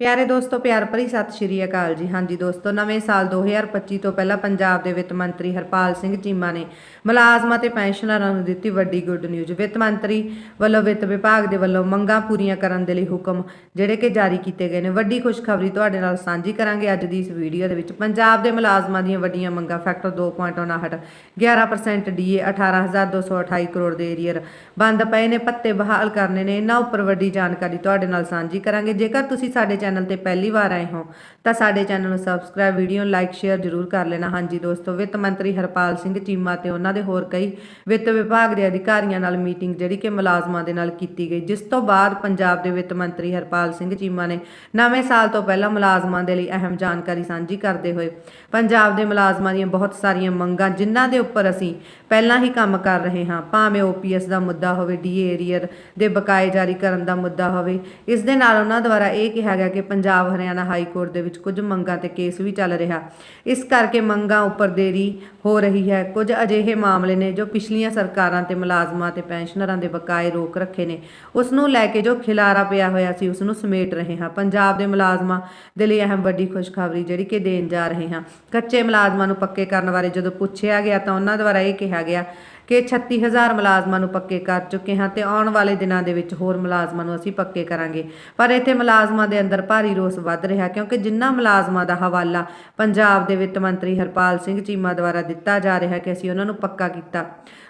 ਪਿਆਰੇ ਦੋਸਤੋ, ਪਿਆਰ ਭਰੀ ਸਤਿ ਸ਼੍ਰੀ ਅਕਾਲ ਜੀ। ਹਾਂਜੀ ਦੋਸਤੋ, ਨਵੇਂ ਸਾਲ 2025 ਤੋਂ ਪਹਿਲਾਂ ਪੰਜਾਬ ਦੇ ਵਿੱਤ ਮੰਤਰੀ ਹਰਪਾਲ ਸਿੰਘ ਚੀਮਾ ਨੇ ਮੁਲਾਜ਼ਮਾਂ ਤੇ ਪੈਨਸ਼ਨਰਾਂ ਨੂੰ ਦਿੱਤੀ ਵੱਡੀ ਗੁੱਡ ਨਿਊਜ਼ ਵਿੱਤ ਮੰਤਰੀ ਵੱਲੋਂ ਵਿੱਤ ਵਿਭਾਗ ਦੇ ਵੱਲੋਂ ਮੰਗਾਂ ਪੂਰੀਆਂ ਕਰਨ ਦੇ ਲਈ ਹੁਕਮ ਜਿਹੜੇ ਕਿ ਜਾਰੀ ਕੀਤੇ ਗਏ ਨੇ। ਵੱਡੀ ਖੁਸ਼ਖਬਰੀ ਤੁਹਾਡੇ ਨਾਲ ਸਾਂਝੀ ਕਰਾਂਗੇ ਅੱਜ ਦੀ ਇਸ ਵੀਡੀਓ ਦੇ ਵਿੱਚ। ਪੰਜਾਬ ਦੇ ਮੁਲਾਜ਼ਮਾਂ ਦੀਆਂ ਵੱਡੀਆਂ ਮੰਗਾਂ ਫੈਕਟਰ 2.59 11% ਡੀਏ 18228 ਕਰੋੜ ਦੇ ਏਰੀਅਰ ਬੰਦ ਪਏ ਨੇ, ਪੱਤੇ ਬਹਾਲ ਕਰਨੇ ਨੇ। ਇਹਨਾਂ ਉੱਪਰ ਵੱਡੀ ਜਾਣਕਾਰੀ ਤੁਹਾਡੇ ਨਾਲ ਸਾਂਝੀ ਕਰਾਂਗੇ। ਜੇਕਰ ਤੁਸੀਂ ਸਾਡੇ ਚੈਨਲ ਤੇ ਪਹਿਲੀ ਵਾਰ ਆਏ ਹੋ, ਤਾਂ ਸਾਡੇ ਚੈਨਲ ਨੂੰ ਸਬਸਕ੍ਰਾਈਬ ਵੀਡੀਓ ਨੂੰ ਲਾਈਕ ਸ਼ੇਅਰ ਜ਼ਰੂਰ ਕਰ ਲੈਣਾ। ਹਾਂਜੀ ਦੋਸਤੋ, ਵਿੱਤ ਮੰਤਰੀ ਹਰਪਾਲ ਸਿੰਘ ਚੀਮਾ ਤੇ ਉਹਨਾਂ ਦੇ ਹੋਰ ਕਈ ਵਿੱਤ ਵਿਭਾਗ ਦੇ ਅਧਿਕਾਰੀਆਂ ਨਾਲ ਮੀਟਿੰਗ ਜਿਹੜੀ ਕਿ ਮੁਲਾਜ਼ਮਾਂ ਦੇ ਨਾਲ ਕੀਤੀ ਗਈ, ਜਿਸ ਤੋਂ ਬਾਅਦ ਪੰਜਾਬ ਦੇ ਵਿੱਤ ਮੰਤਰੀ ਹਰਪਾਲ ਸਿੰਘ ਚੀਮਾ ਨੇ ਨਵੇਂ ਸਾਲ ਤੋਂ ਪਹਿਲਾਂ ਮੁਲਾਜ਼ਮਾਂ ਦੇ ਲਈ ਅਹਿਮ ਜਾਣਕਾਰੀ ਸਾਂਝੀ ਕਰਦੇ ਹੋਏ ਪੰਜਾਬ ਦੇ ਮੁਲਾਜ਼ਮਾਂ ਦੀਆਂ ਬਹੁਤ ਸਾਰੀਆਂ ਮੰਗਾਂ, ਜਿਨ੍ਹਾਂ ਦੇ ਉੱਪਰ ਅਸੀਂ ਪਹਿਲਾਂ ਹੀ ਕੰਮ ਕਰ ਰਹੇ ਹਾਂ, ਭਾਵੇਂ ਓਪੀਐਸ ਦਾ ਮੁੱਦਾ ਹੋਵੇ ਡੀਏ ਏਰੀਅਰ ਦੇ ਬਕਾਏ ਜਾਰੀ ਕਰਨ ਦਾ ਮੁੱਦਾ ਹੋਵੇ, ਇਸ ਦੇ ਨਾਲ ਉਹਨਾਂ ਦੁਆਰਾ ਇਹ ਕਿਹਾ ਗਿਆ ਕਿ ਪੰਜਾਬ ਹਰਿਆਣਾ ਹਾਈ ਕੋਰਟ ਦੇ ਵਿੱਚ ਕੁਝ ਮੰਗਾਂ ਤੇ ਕੇਸ ਵੀ ਚੱਲ ਰਿਹਾ। ਇਸ ਕਰਕੇ ਮੰਗਾਂ ਉੱਪਰ ਦੇਰੀ ਹੋ ਰਹੀ ਹੈ। ਕੁਝ ਅਜਿਹੇ ਮਾਮਲੇ ਨੇ ਜੋ ਪਿਛਲੀਆਂ ਸਰਕਾਰਾਂ ਤੇ ਮੁਲਾਜ਼ਮਾਂ ਤੇ ਪੈਨਸ਼ਨਰਾਂ ਦੇ ਬਕਾਏ ਰੋਕ ਰੱਖੇ ਨੇ। ਉਸ ਨੂੰ ਲੈ ਕੇ ਜੋ ਖਿਲਾਰਾ ਪਿਆ ਹੋਇਆ ਸੀ, ਉਸ ਨੂੰ ਸਮੇਟ ਰਹੇ ਹਾਂ। ਪੰਜਾਬ ਦੇ ਮੁਲਾਜ਼ਮਾਂ ਦੇ ਲਈ ਅਹਿਮ ਵੱਡੀ ਖੁਸ਼ਖਬਰੀ ਜਿਹੜੀ ਕਿ ਦੇਣ ਜਾ ਰਹੇ ਹਾਂ। ਕੱਚੇ ਮੁਲਾਜ਼ਮਾਂ ਨੂੰ ਪੱਕੇ ਕਰਨ ਬਾਰੇ ਜਦੋਂ ਪੁੱਛਿਆ ਗਿਆ ਤਾਂ ਉਹਨਾਂ ਦੁਆਰਾ ਇਹ ਕਿਹਾ ਗਿਆ ਕਿ 36000 ਮੁਲਾਜ਼ਮਾਂ ਨੂੰ ਪੱਕੇ ਕਰ ਚੁੱਕੇ ਹਾਂ ਤੇ ਆਉਣ ਵਾਲੇ ਦਿਨਾਂ ਦੇ ਵਿੱਚ ਹੋਰ ਮੁਲਾਜ਼ਮਾਂ ਨੂੰ ਅਸੀਂ ਪੱਕੇ ਕਰਾਂਗੇ। ਪਰ ਇੱਥੇ ਮੁਲਾਜ਼ਮਾਂ ਦੇ ਅੰਦਰ ਭਾਰੀ ਰੋਸ ਵੱਧ ਰਿਹਾ ਕਿਉਂਕਿ ਜਿਨ੍ਹਾਂ ਮੁਲਾਜ਼ਮਾਂ ਦਾ ਹਵਾਲਾ ਪੰਜਾਬ ਦੇ ਵਿੱਤ ਮੰਤਰੀ ਹਰਪਾਲ ਸਿੰਘ ਚੀਮਾ ਦੁਆਰਾ ਦਿੱਤਾ ਜਾ ਰਿਹਾ ਕਿ ਅਸੀਂ ਉਹਨਾਂ ਨੂੰ ਪੱਕਾ ਕੀਤਾ,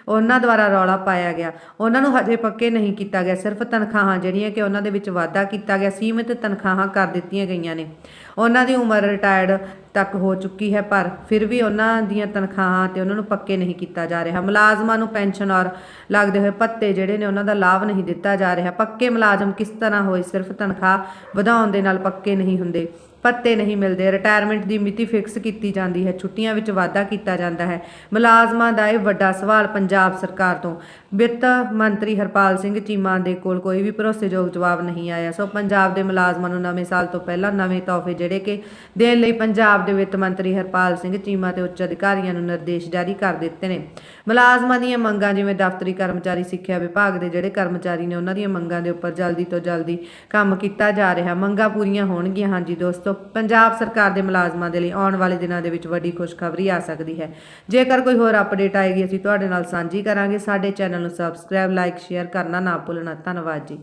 ਉਹਨਾਂ ਦੁਆਰਾ ਰੌਲਾ ਪਾਇਆ ਗਿਆ। ਉਹਨਾਂ ਨੂੰ ਹਜੇ ਪੱਕੇ ਨਹੀਂ ਕੀਤਾ ਗਿਆ, ਸਿਰਫ ਤਨਖਾਹਾਂ ਜਿਹੜੀਆਂ ਕਿ ਉਹਨਾਂ ਦੇ ਵਿੱਚ ਵਾਧਾ ਕੀਤਾ ਗਿਆ, ਸੀਮਿਤ ਤਨਖਾਹਾਂ ਕਰ ਦਿੱਤੀਆਂ ਗਈਆਂ ਨੇ। ਉਹਨਾਂ ਦੀ ਉਮਰ ਰਿਟਾਇਰਡ ਤੱਕ ਹੋ ਚੁੱਕੀ ਹੈ, ਪਰ ਫਿਰ ਵੀ ਉਹਨਾਂ ਦੀਆਂ ਤਨਖਾਹਾਂ ਤੇ ਉਹਨਾਂ ਨੂੰ ਪੱਕੇ ਨਹੀਂ ਕੀਤਾ ਜਾ ਰਿਹਾ। ਮੁਲਾਜ਼ਮਾਂ ਨੂੰ ਪੈਨਸ਼ਨ ਔਰ ਲੱਗਦੇ ਹੋਏ ਭੱਤੇ ਜਿਹੜੇ ਨੇ ਉਹਨਾਂ ਦਾ ਲਾਭ ਨਹੀਂ ਦਿੱਤਾ ਜਾ ਰਿਹਾ। ਪੱਕੇ ਮੁਲਾਜ਼ਮ ਕਿਸ ਤਰ੍ਹਾਂ ਹੋਏ? ਸਿਰਫ ਤਨਖਾਹ ਵਧਾਉਣ ਦੇ ਨਾਲ ਪੱਕੇ ਨਹੀਂ ਹੁੰਦੇ। ਪੱਤੇ ਨਹੀਂ ਮਿਲਦੇ। ਰਿਟਾਇਰਮੈਂਟ ਦੀ ਮਿਤੀ ਫਿਕਸ ਕੀਤੀ ਜਾਂਦੀ ਹੈ। ਛੁੱਟੀਆਂ ਵਿੱਚ ਵਾਧਾ ਕੀਤਾ ਜਾਂਦਾ ਹੈ। ਮੁਲਾਜ਼ਮਾਂ ਦਾ ਇਹ ਵੱਡਾ ਸਵਾਲ ਪੰਜਾਬ ਸਰਕਾਰ ਤੋਂ। ਵਿੱਤ ਮੰਤਰੀ ਹਰਪਾਲ ਸਿੰਘ ਚੀਮਾ ਦੇ ਕੋਲ ਕੋਈ ਵੀ ਭਰੋਸੇਯੋਗ ਜਵਾਬ ਨਹੀਂ ਆਇਆ। ਸੋ ਪੰਜਾਬ ਦੇ ਮੁਲਾਜ਼ਮਾਂ ਨੂੰ ਨਵੇਂ ਸਾਲ ਤੋਂ ਪਹਿਲਾਂ ਨਵੇਂ ਤੋਹਫੇ ਜਿਹੜੇ ਕਿ ਦੇਣ ਲਈ ਪੰਜਾਬ ਦੇ ਵਿੱਤ ਮੰਤਰੀ ਹਰਪਾਲ ਸਿੰਘ ਚੀਮਾ ਤੇ ਉੱਚ ਅਧਿਕਾਰੀਆਂ ਨੂੰ ਨਿਰਦੇਸ਼ ਜਾਰੀ ਕਰ ਦਿੱਤੇ ਨੇ। ਮੁਲਾਜ਼ਮਾਂ ਦੀਆਂ ਮੰਗਾਂ ਜਿਵੇਂ ਦਫ਼ਤਰੀ ਕਰਮਚਾਰੀ ਸਿੱਖਿਆ ਵਿਭਾਗ ਦੇ ਜਿਹੜੇ ਕਰਮਚਾਰੀ ਨੇ ਉਹਨਾਂ ਦੀਆਂ ਮੰਗਾਂ ਦੇ ਉੱਪਰ ਜਲਦੀ ਤੋਂ ਜਲਦੀ ਕੰਮ ਕੀਤਾ ਜਾ ਰਿਹਾ। ਮੰਗਾਂ ਪੂਰੀਆਂ ਹੋਣਗੀਆਂ। ਹਾਂਜੀ ਦੋਸਤੋ ਪੰਜਾਬ ਸਰਕਾਰ ਦੇ ਮੁਲਾਜ਼ਮਾਂ ਦੇ ਲਈ ਆਉਣ ਵਾਲੇ ਦਿਨਾਂ ਦੇ ਵਿੱਚ ਵੱਡੀ ਖੁਸ਼ਖਬਰੀ ਆ ਸਕਦੀ ਹੈ। ਜੇਕਰ ਕੋਈ ਹੋਰ ਅਪਡੇਟ ਆਏਗੀ, ਅਸੀਂ ਤੁਹਾਡੇ ਨਾਲ ਸਾਂਝੀ ਕਰਾਂਗੇ। ਸਾਡੇ ਚੈਨਲ ਨੂੰ ਸਬਸਕ੍ਰਾਈਬ ਲਾਈਕ ਸ਼ੇਅਰ ਕਰਨਾ ਨਾ ਭੁੱਲਣਾ। ਧੰਨਵਾਦ ਜੀ।